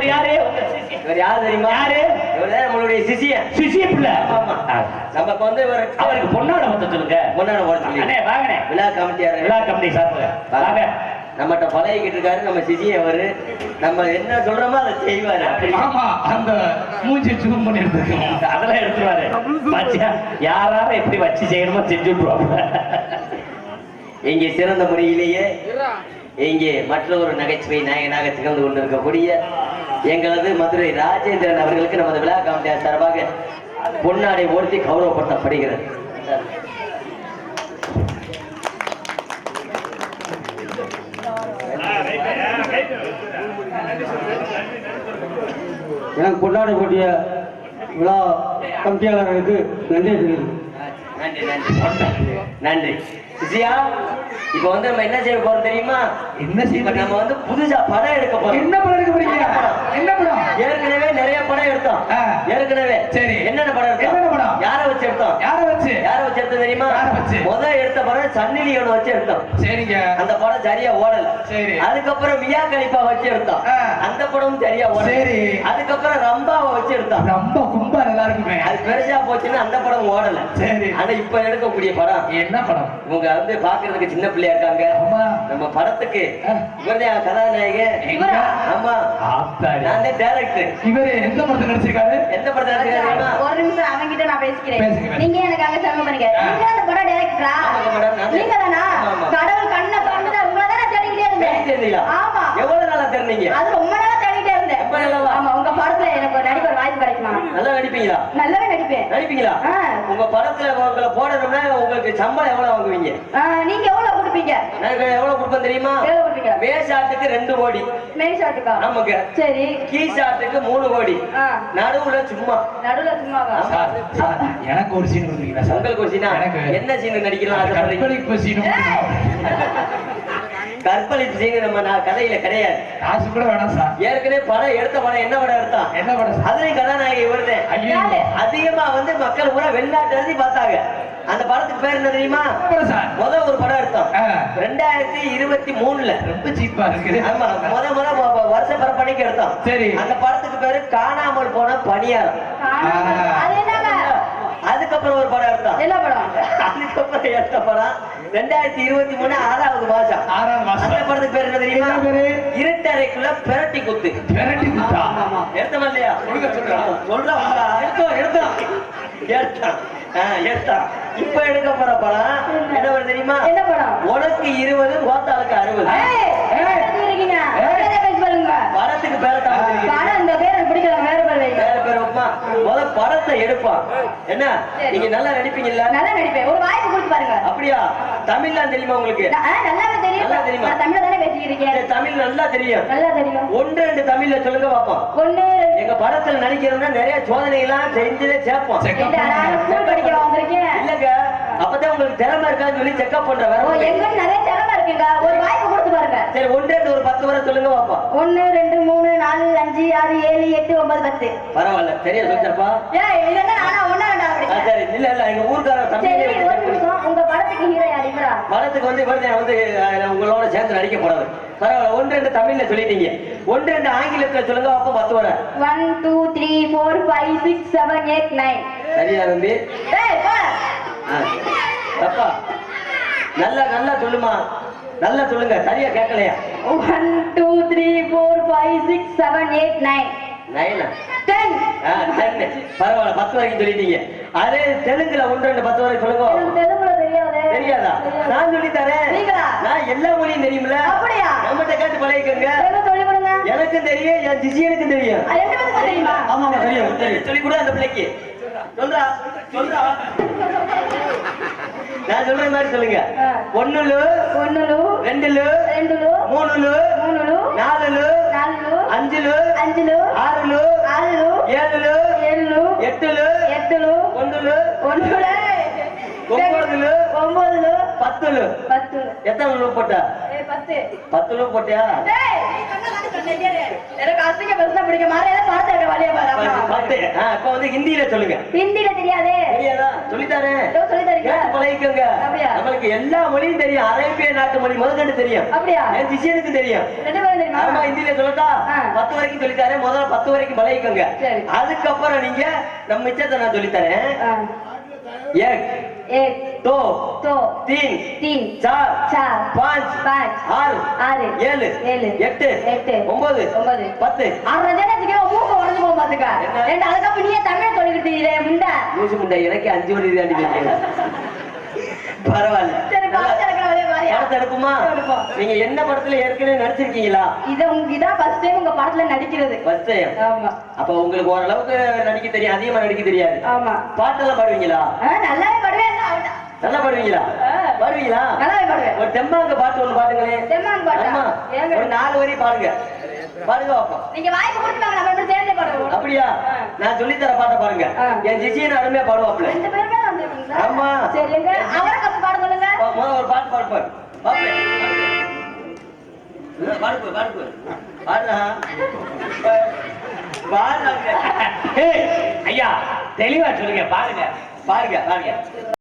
இவர் யாரு. இவர் யார் தெரியுமா? யாரு? இவர் தான் நம்மளுடைய சிசியன் சிசிய பிள்ளை. நமக்கு வந்து இவர் அவருக்கு பொண்ணாட வந்து சொல்லுங்க. சொல்லி அண்ணே வாங்கண்ணே. விழா கமிட்டியார் விழா கம்பெனி சார்பு வாங்க. நம்மகிட்ட பழகிக்கிட்டு இருக்காரு நம்ம சிசியன் அவரு. நம்ம என்ன சொல்றோமோ அதை செய்வாரு. ஆமா அந்த மூஞ்சி ஜூம் பண்ணி எடுத்துருக்கோம் அதெல்லாம் எடுத்துருவாரு. யாரார எப்படி வச்சு செய்யணுமோ செஞ்சு விட்டுருவாங்க இங்கே சிறந்த முறையிலேயே இங்கே மற்றொரு நகைச்சுவை நாயகனாக திகழ்ந்து கொண்டிருக்கக்கூடிய எங்களது மதுரை ராஜேந்திரன் அவர்களுக்கு நமது விழா கமிட்டியார் சார்பாக பொன்னாடை ஓர்த்தி கௌரவப்படுத்தப்படுகிறது. எனக்கு கொண்டாடக்கூடிய விழா கமிட்டியாளர்களுக்கு நன்றி தெரிவிக்கிறேன் நன்றி நன்றி. நன்றி. விஜயா இப்ப வந்து நம்ம என்ன செய்ய போறோம் தெரியுமா? என்ன செய்ய நம்ம வந்து புதுசா படம் எடுக்க போறோம். என்ன படம் எடுக்க போறீங்க? என்ன படம்? ஏற்கனவே நிறைய படம் எடுத்தோம். ஏற்கனவே. சரி. என்னென்ன படம் எடுத்தோம்? என்னென்ன படம்? யாரை வச்சு எடுத்தோம்? யாரை வச்சு? யாரை வச்சு எடுத்தோம் தெரியுமா? முத எடுத்த படம் சன்னி லியோனை வச்சு எடுத்தோம் சரிங்க. அந்த படம் சரியா ஓடல. சரி. அதுக்கப்புறம் மியா கலிப்பா வச்சு எடுத்தோம். அந்த படமும் சரியா ஓடல. சரி. அதுக்கப்புறம் ரம்பாவை வச்சு எடுத்தோம் ரொம்ப கும்பா நல்லா இருக்குமே. அது பெருசா போச்சுன்னா அந்த படம் ஓடல. சரி. ஆனா இப்ப எடுக்கக்கூடிய படம். என்ன படம்? இவங்க வந்து பாக்குறதுக்கு சின்ன பிள்ளையா இருக்காங்க. நம்ம படத்துக்கு. இவர்தான் கதாநாயகன். இவரா? ஆமா. நான் டேரக்டர் இவரு எந்த படத்துல நடிச்சிருக்காரு? எந்த நடிக்கிறாரு தெரியுமா? ஒரு நிமிஷம் அவங்கிட்ட நான் பேசிக்கிறேன். நீங்க எனக்கு அங்க கடவுள் கண்ணை திறந்துட்டு உங்களை தானே தேடிக்கிட்டே இருந்தேன்? ஆமா. எவ்வளவு நாளா தெரிஞ்சீங்க அது ரொம்ப நாளா தேடிட்டே இருந்தேன்? ஆமா உங்க படத்துல எனக்கு ஒரு நடிப்பு வாய்ப்பு கிடைக்குமா? நல்லா நடிப்பீங்களா? நல்லாவே நடிப்பேன். நடிப்பீங்களா. உங்க படத்துல உங்களை போடணும்னா உங்களுக்கு சம்பளம் எவ்வளவு வாங்குவீங்க? நீங்க கொடுப்பீங்க எவ்வளவு தெரியுமா? எவ்வளவு கொடுப்பீங்க? மேஷாட்டுக்கு ரெண்டு கோடி. மெயின் ஷாட்டுக்கா நமக்கு சரி. கீஷாட்டுக்கு மூணு கோடி. நடுவுல சும்மா. நடுவுல சார், எனக்கு ஒரு சீன் கொடுக்குறீங்களா சார்? உங்களுக்கு ஒரு சீனா எனக்கு. என்ன சீன் நடிக்கலாம்? அந்த ஆசைப்படுறீங்க? கற்பழிப்பு சீன் கற்பழிப்பு சீன் நம்ம நான் கதையில கிடையாது. காசு கூட வேணாம் சார். ஏற்கனவே படம் எடுத்த படம் என்ன படம் எடுத்தான் என்ன படம் அதுலயும் கதாநாயகி யாரு? அதிகமா வந்து மக்கள் பூரா வெளிநாட்டு பார்த்தாங்க. அந்த படத்துக்கு பேர் என்ன தெரியுமா? முத ஒரு படம் எடுத்தோம். ஆ. ரெண்டாயிரத்தி இருபத்தி மூணுல ரொம்ப சீப்பா இருக்குது. ஆமா முத முத வருஷ பரப்பணிக்கு எடுத்தோம். சரி. அந்த படத்துக்கு பேரு காணாமல் போன பணியாரம் அதுக்கப்புறம் ஒரு படம் எடுத்தோம். என்ன படம்? அதுக்கப்புறம் எடுத்த படம் ரெண்டாயிரத்தி இருபத்தி மூணு ஆறாவது மாசம் ஆறாவது மாசம். அந்த படத்துக்கு பேர் என்ன தெரியுமா? இருட்டறைக்குள்ள பிரட்டி குத்து. விரட்டி குத்தா? எடுத்தமா இல்லையா. சொல்றேன் எடுத்தோம் எடுத்தோம். எடுத்தான் ஆ, எடுத்தான் இப்ப எடுக்க போற படம் என்ன தெரியுமா? என்ன படம் உனக்கு இருபது கோத்தாளுக்கு அறுபது. படத்துக்கு பேர படம் இந்த பேர் எனக்கு பிடிக்கல வேற பேர் வேற பேர் வைப்பா? முத படத்தை எடுப்பான் என்ன. நீங்க நல்லா நடிப்பீங்கல்ல? நல்லா நடிப்பேன். ஒரு வாய்ப்பு கொடுத்து பாருங்க. அப்படியா? தமிழ்லாம் தெரியுமா உங்களுக்கு? தெரியும். நல்லா தெரியுமா? நான் தமிழ்ல சரி, தமிழ் நல்லா தெரியும். நல்லா தெரியும். ஒன்று ரெண்டு தமிழ்ல சொல்லுங்க பாப்போம். ஒண்ணு எங்க படத்துல நடிக்கிறோம்னா நிறைய சோதனை எல்லாம் செஞ்சதே சேர்ப்போம். ஸ்கூல் படிக்க வந்திருக்கேன் இல்லங்க. அப்பதான் உங்களுக்கு திறமை இருக்கான்னு சொல்லி செக்அப் பண்ற இல்ல. எங்க நிறைய திறமை இருக்குங்க. ஒரு வாய்ப்பு கொடுத்து பாருங்க. சரி ஒன்று ரெண்டு ஒரு பத்து வரை சொல்லுங்க பாப்போம். ஒண்ணு ரெண்டு மூணு நாலு அஞ்சு ஆறு ஏழு எட்டு ஒன்பது பத்து. பரவாயில்ல. சரியா சொல்லிட்டப்பா என்ன நானா ரெண்டா படிக்கிறேன் சரி. இல்ல இல்ல. எங்க ஊர்க்கார தமிழ் ஹீரோ யார் இவரா? வந்து வந்து உங்களோட சேர்ந்து நடிக்க போறது. பரவாயில்ல ஒன்று ரெண்டு தமிழ்ல சொல்லிட்டீங்க. ஒன்று ரெண்டு ஆங்கிலத்துல சொல்லுங்க அப்போ பத்து வரை. One two three four five six seven eight nine சரியா தம்பி. தப்பா. நல்லா நல்லா சொல்லுமா. நல்லா சொல்லுங்க சரியா கேட்கலையா? One two three four five six seven eight nine? நைனா டென். பரவாயில்ல பத்து வரைக்கும் சொல்லிட்டீங்க. அதே தெலுங்குல ஒன்று ரெண்டு பத்து வரை சொல்லுங்க. தெரியாது? நான் சொல்லி தரேன்? நான் எல்லா மொழியும் தெரியும்ல? அப்படியா? நம்மகிட்ட கேட்டு பழகிக்கோங்க. எனக்கும் தெரியும் என் ஜிஜியனுக்கும் தெரியும். ஆமா தெரியும் தெரியும். சொல்லி கொடு அந்த பிள்ளைக்கு. சொல்றா சொல்றா. நான் சொல்ற மாதிரி சொல்லுங்க. ஒண்ணுலு ஒண்ணுலு ரெண்டுலு ரெண்டுலு மூணுலு மூணுலு நாலுலு நாலுலு அஞ்சுலு அஞ்சுலு ஆறுலு ஆறுலு ஏழுலு ஏழுலு எட்டுலு எட்டுலு ஒண்ணுல ஒன்பதுலு பத்துலு பத்து. எத்தனை லூ போட்ட? பத்து. பத்து லூ போட்டியா? எனக்கு அசிங்க பேசினா பிடிக்க மாதிரி பார்த்து வழியா இப்ப வந்து ஹிந்தியில சொல்லுங்க. ஹிந்தில தெரியாதே. தெரியாதா? சொல்லித்தாரேன் ஏதோ சொல்லி தரீங்களா கேட்டு பழகிக்கோங்க? நம்மளுக்கு எல்லா மொழியும் தெரியும். அரேபிய நாட்டு மொழி முதற்கண்டு தெரியும். அப்படியா? என் திசையனுக்கு தெரியும். ஆமா ஹிந்தியில சொல்லட்டா. பத்து வரைக்கும் சொல்லித்தாரு. முதல்ல பத்து வரைக்கும் பழகிக்கோங்க. சரி. அதுக்கப்புறம் நீங்க நம்ம மிச்சத்தை நான் சொல்லித்தரேன். एक एक दो दो तीन तीन चार चार पाँच पाँच ஆறு ஆறு ஏழு ஏழு எட்டு எட்டு ஒன்பது ஒன்பது பத்து அரை ஜன வச்சுக்க மூக்க உடஞ்சு போக பாத்துக்க என்ன? ரெண்டு அதுக்கப்புறம் நீயே தமிழ் சொல்லிக்கிட்டு இருக்கீங்களே, முண்டை மூசு முண்டை எனக்கு அஞ்சு மணி தாண்டி கேட்குது பரவாயில்ல சரி படத்தை எடுப்போம். நீங்க என்ன படத்துல ஏற்கனவே நடிச்சிருக்கீங்களா? இத உங்க இதான் ஃபர்ஸ்ட் டைம் உங்க படத்துல நடிக்கிறது. ஃபர்ஸ்ட் டைம் ஆமா. அப்ப உங்களுக்கு ஓரளவுக்கு நடிக்க தெரியும் அதிகமா நடிக்க தெரியாது. ஆமா. பாட்டெல்லாம் பாடுவீங்களா? நல்லாவே பாடுவேன். நல்லா பாடுவீங்களா. பாடுவீங்களா? நல்லாவே பாடுவேன். ஒரு தெம்மாங்க பாட்டு ஒண்ணு பாடுங்களேன் தெம்மாங்கு பாட்டா? ஒரு நாலு வரி பாடுங்க. பாடுங்க பாப்போம் நீங்க வாய்ப்பு கொடுத்துவாங்க நம்ம ரெண்டு சேர்ந்தே பாடுவோம். அப்படியா. நான் சொல்லித்தர பாட்ட பாருங்க. என் ஜிஜியின் அருமையா பாடுவாப்ல ரெண்டு பேருமே ஆமா. சரி எங்க? அவரை முதல்ல ஒரு பாட்டு பாடு பாடு பாடுறா பாடுறாங்க ஐயா தெளிவா சொல்லுங்க பாருங்க. பாருங்க பாருங்க.